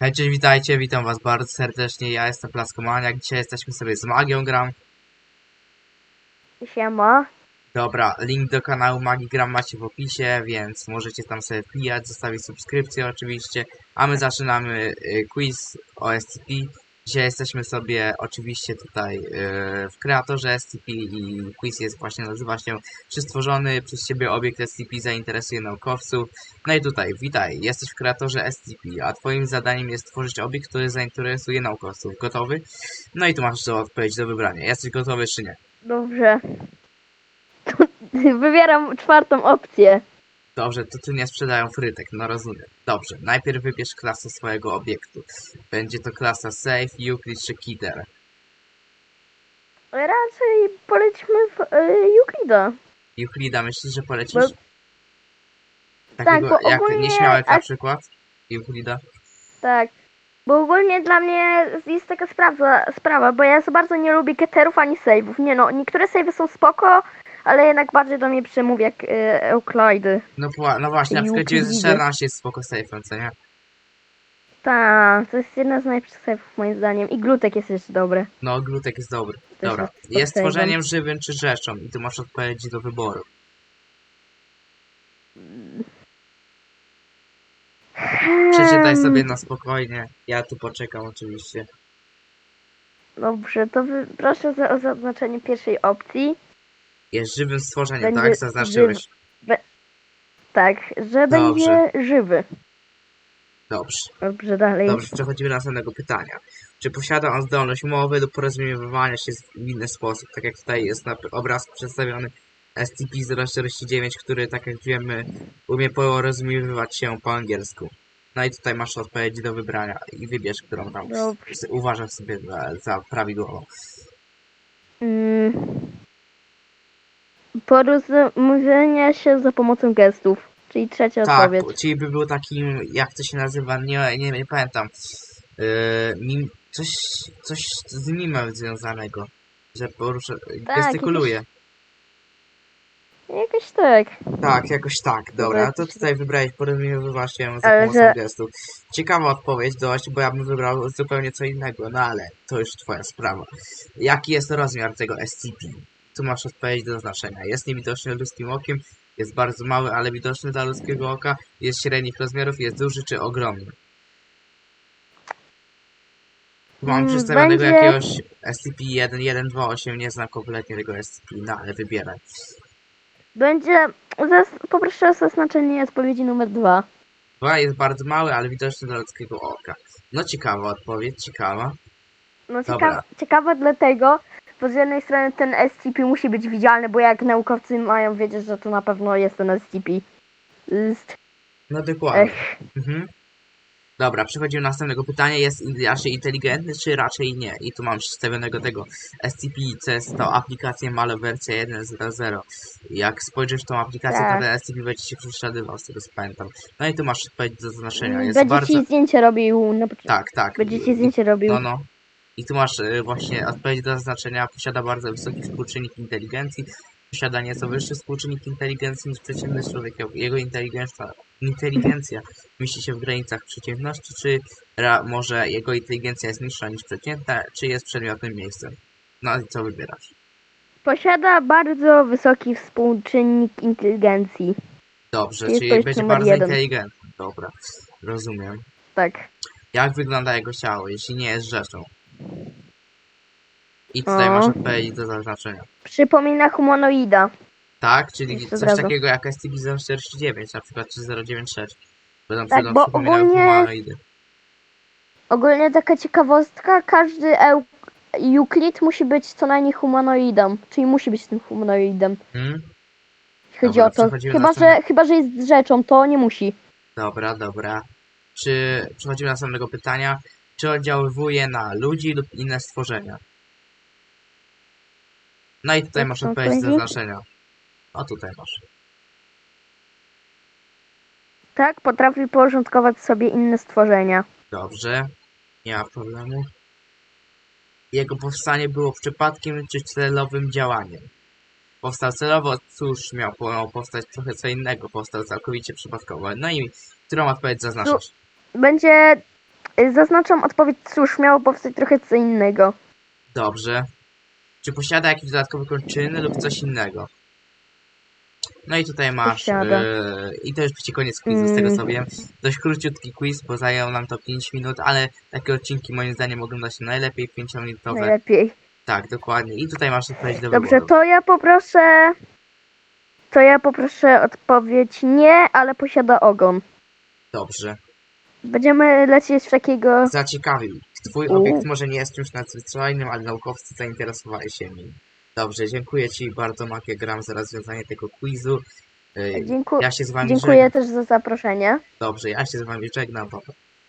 Hej, cześć, witajcie, witam was bardzo serdecznie, ja jestem Plaskomaniak, dzisiaj jesteśmy sobie z Magią Gram. Siema. Dobra, link do kanału Magii Gram macie w opisie, więc możecie tam sobie wbijać, zostawić subskrypcję oczywiście, a my zaczynamy y, quiz o SCP. Dzisiaj jesteśmy sobie oczywiście tutaj y, w kreatorze SCP i quiz jest właśnie, nazywa się Czy stworzony przez Ciebie obiekt SCP zainteresuje naukowców? No i tutaj, witaj, jesteś w kreatorze SCP, a Twoim zadaniem jest stworzyć obiekt, który zainteresuje naukowców. Gotowy? No i tu masz do odpowiedź do wybrania. Jesteś gotowy czy nie? Dobrze. Wybieram czwartą opcję. Dobrze, to tu nie sprzedają frytek, no rozumiem. Dobrze, najpierw wybierz klasę swojego obiektu. Będzie to klasa Safe, Euclid czy Kidder. Raczej polećmy w y, Euclida. Euclida, myślisz, że polecisz? Bo- Takiego, bo jak ogólnie- nieśmiałek na przykład? Euclida? Tak. Bo ogólnie dla mnie jest taka sprawa, sprawa, bo ja za bardzo nie lubię getterów ani save'ów. Nie no, niektóre save'y są spoko, ale jednak bardziej do mnie przemówi jak y, Euclidy. No, pła- no właśnie, na przykład Euclidy. 14 jest spoko safe'em, co nie? Tak, to jest jedna z najlepszych save'ów moim zdaniem. I glutek jest jeszcze dobry. No, glutek jest dobry. Też Dobra, jest jest pod save'em. stworzeniem żywym czy rzeczą i tu masz odpowiedzi do wyboru. Przeczytaj sobie na spokojnie, ja tu poczekam oczywiście. Dobrze, to wy, proszę za, o zaznaczenie pierwszej opcji. Jest żywym stworzeniem, Będzie tak? Zaznaczyłeś. Tak, że będzie żywy. Dobrze. Dobrze, dalej. Dobrze, przechodzimy do następnego pytania. Czy posiada on zdolność mowy do porozumiewania się w inny sposób? Tak jak tutaj jest na obraz przedstawiony SCP-049, który, tak jak wiemy, umie porozumiewać się po angielsku. No i tutaj masz odpowiedź do wybrania i wybierz, którą tam Dobrze. uważasz sobie za, za prawidłową. Mm. Porozumienia się za pomocą gestów. Czyli trzecia Tak, odpowiedź. czyli by był takim, jak to się nazywa, nie, nie, nie pamiętam. Yy, mim, coś, coś z mimem związanego, że porusza, Tak, gestykuluje. Jakoś tak. Tak, jakoś tak, dobra. To jakiś- tutaj wybrałeś porozumiewać się za Ale pomocą że- gestów. Ciekawa odpowiedź dość, bo ja bym wybrał zupełnie co innego, no ale to już twoja sprawa. Jaki jest rozmiar tego SCP? Tu masz odpowiedź do zaznaczenia. Jest niewidoczny ludzkim okiem, jest bardzo mały, ale widoczny dla ludzkiego oka, jest średnich rozmiarów, jest duży czy ogromny. Tu mam Mm, przedstawionego będzie- jakiegoś SCP-1128, nie znam kompletnie tego SCP, no ale wybieraj. Będzie. Zas, poproszę o zaznaczenie odpowiedzi numer dwa. Dwa jest bardzo mały, ale widoczny dla ludzkiego oka. No ciekawa odpowiedź, ciekawa. No Dobra. ciekawe dlatego, bo z jednej strony ten SCP musi być widzialny, bo jak naukowcy mają wiedzieć, że to na pewno jest ten SCP. Jest. No dokładnie. Mhm. Dobra, przechodzimy do następnego pytania. Jest raczej inteligentny, czy raczej nie? I tu mam przedstawionego tego SCP, co jest to aplikacja Malo wersja 1.0.0. Jak spojrzysz w tą aplikację, Tak. to ten SCP będzie się prześladował, z tego co pamiętam. No i tu masz odpowiedź do zaznaczenia. Jest Będzie bardzo... ci zdjęcie robił na początku. Tak, tak. Będzie ci zdjęcie robił. No, no. I tu masz y, właśnie odpowiedź do zaznaczenia. Posiada bardzo wysoki współczynnik inteligencji. Posiada nieco wyższy współczynnik inteligencji niż przeciętny człowiek. Jego inteligencja, inteligencja mieści się w granicach przeciętności, czy może jego inteligencja jest niższa niż przeciętna, czy jest przedmiotnym miejscem. No i co wybierasz? Posiada bardzo wysoki współczynnik inteligencji. Dobrze, Jest czyli będzie bardzo jeden. inteligentny. Dobra, rozumiem. Tak. Jak wygląda jego ciało, jeśli nie jest rzeczą? I tutaj O. masz odpowiedź do zaznaczenia. Przypomina humanoida. Tak, czyli Jeszcze coś takiego jak SCP-049 na przykład, czy 096. Będą Tak, tak, bo przypominają ogólnie- humanoidy. Ogólnie taka ciekawostka, każdy Eu- Euclid musi być co najmniej humanoidem. Czyli musi być tym humanoidem. Hmm? Jeśli chodzi Dobra, o to. przechodzimy Chyba na że, chyba, że jest rzeczą, to nie musi. Dobra, dobra. Czy przechodzimy do następnego pytania. Czy oddziaływuje na ludzi lub inne stworzenia? No i tutaj Jak masz odpowiedź do zaznaczenia. O, tutaj masz. Tak, potrafi porządkować sobie inne stworzenia. Dobrze. Nie ma problemu. Jego powstanie było przypadkiem czy celowym działaniem? Powstał celowo, cóż, miał miał powstać trochę co innego, powstał całkowicie przypadkowo. No i którą odpowiedź zaznaczasz? Będzie y, zaznaczam odpowiedź, cóż, miało powstać trochę co innego. Dobrze. Czy posiada jakiś dodatkowy kończyny lub coś innego? No i tutaj masz. Posiada. e, I to już będzie koniec quizu, z tego Mm. co wiem. Dość króciutki quiz, bo zajął nam to 5 minut, ale takie odcinki moim zdaniem ogląda się najlepiej 5-minutowe. Najlepiej. Tak, dokładnie. I tutaj masz odpowiedź do Dobrze, wyboru. to ja poproszę... To ja poproszę odpowiedź nie, ale posiada ogon. Dobrze. Będziemy lecieć w takiego... Zaciekawił. Twój U. obiekt może nie jest czymś nadzwyczajnym, ale naukowcy zainteresowali się nim. Dobrze, dziękuję Ci bardzo, Makie Gram, za rozwiązanie tego quizu. E, Dziękuję, Ja się z Wami dziękuję żegnam. też za zaproszenie. Dobrze, ja się z Wami żegnam. Pa, pa.